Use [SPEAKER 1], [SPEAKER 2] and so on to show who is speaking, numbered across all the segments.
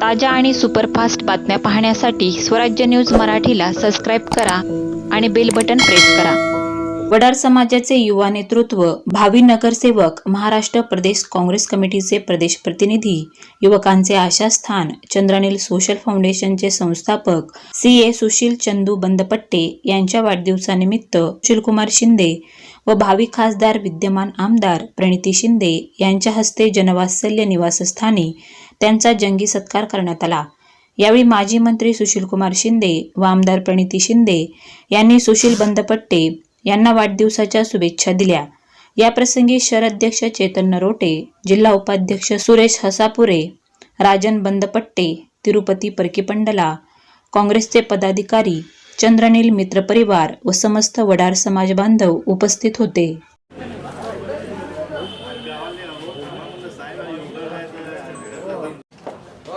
[SPEAKER 1] ताज्या आणि सुपरफास्ट बातम्या पाहण्यासाठी स्वराज्य न्यूज मराठीला सबस्क्राईब करा आणि बेल बटन प्रेस करा. वडार समाजाचे युवा नेतृत्व भावी नगरसेवक महाराष्ट्र प्रदेश काँग्रेस कमिटीचे प्रदेश प्रतिनिधी युवकांचे आशास्थान चंद्रनील सोशल फाउंडेशनचे संस्थापक सी ए सुशील चंदू बंदपट्टे यांच्या वाढदिवसानिमित्त सुशीलकुमार शिंदे व भावी खासदार विद्यमान आमदार प्रणिती शिंदे यांच्या हस्ते जनवात्सल्य निवासस्थानी त्यांचा जंगी सत्कार करण्यात आला. यावेळी माजी मंत्री सुशीलकुमार शिंदे व आमदार प्रणिती शिंदे यांनी सुशील बंदपट्टे यांना वाढदिवसाच्या शुभेच्छा दिल्या. याप्रसंगी शहराध्यक्ष चेतन नरोटे जिल्हा उपाध्यक्ष सुरेश हसापुरे राजन बंदपट्टे तिरुपती परकीपंडला काँग्रेसचे पदाधिकारी चंद्रनील मित्रपरिवार व समस्त वडार समाज बांधव उपस्थित होते.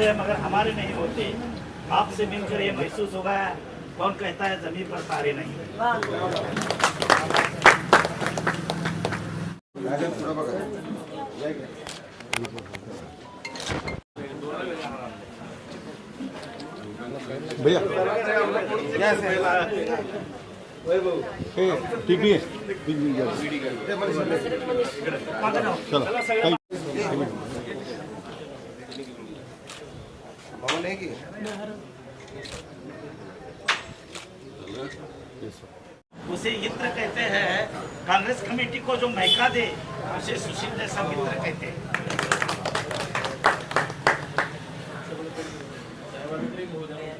[SPEAKER 2] है मगर हमारे नहीं होते। आपसे मिलकर ये महसूस होगा कौन कहता है ज़मीन पर तारे नहीं।
[SPEAKER 3] भैया।
[SPEAKER 2] उसे मित्र कहते हैं, कांग्रेस कमेटी को जो महका दे, उसे सुशील जैसा मित्र कहते हैं
[SPEAKER 3] हे।